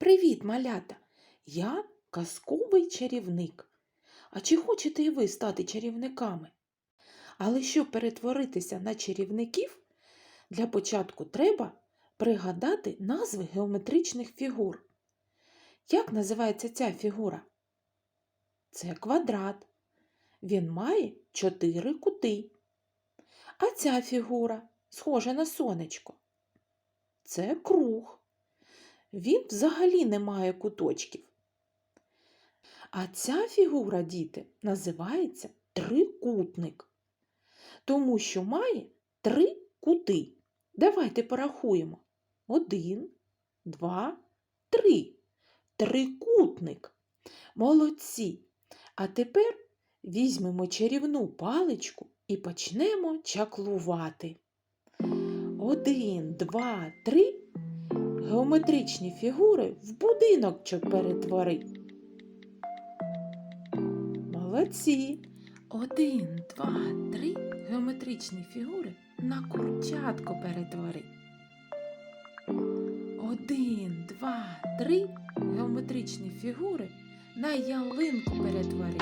Привіт, малята! Я казковий чарівник. А чи хочете і ви стати чарівниками? Але щоб перетворитися на чарівників, для початку треба пригадати назви геометричних фігур. Як називається ця фігура? Це квадрат. Він має чотири кути. А ця фігура схожа на сонечко. Це круг. Він взагалі не має куточків. А ця фігура, діти, називається трикутник, тому що має три кути. Давайте порахуємо. Один, два, три. Трикутник. Молодці. А тепер візьмемо чарівну паличку і почнемо чаклувати. Один, два, три. Геометричні фігури в будиночок перетвори. Молодці. Один, два, три геометричні фігури на курчатко перетвори. Один, два, три геометричні фігури на ялинку перетвори.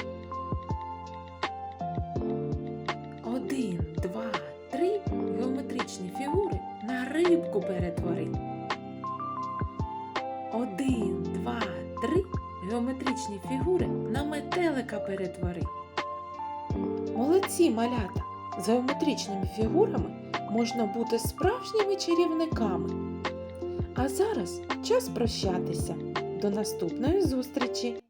Один, два, три геометричні фігури на рибку перетвори. Один, два, три геометричні фігури на метелика перетвори. Молодці малята! З геометричними фігурами можна бути справжніми чарівниками. А зараз час прощатися. До наступної зустрічі!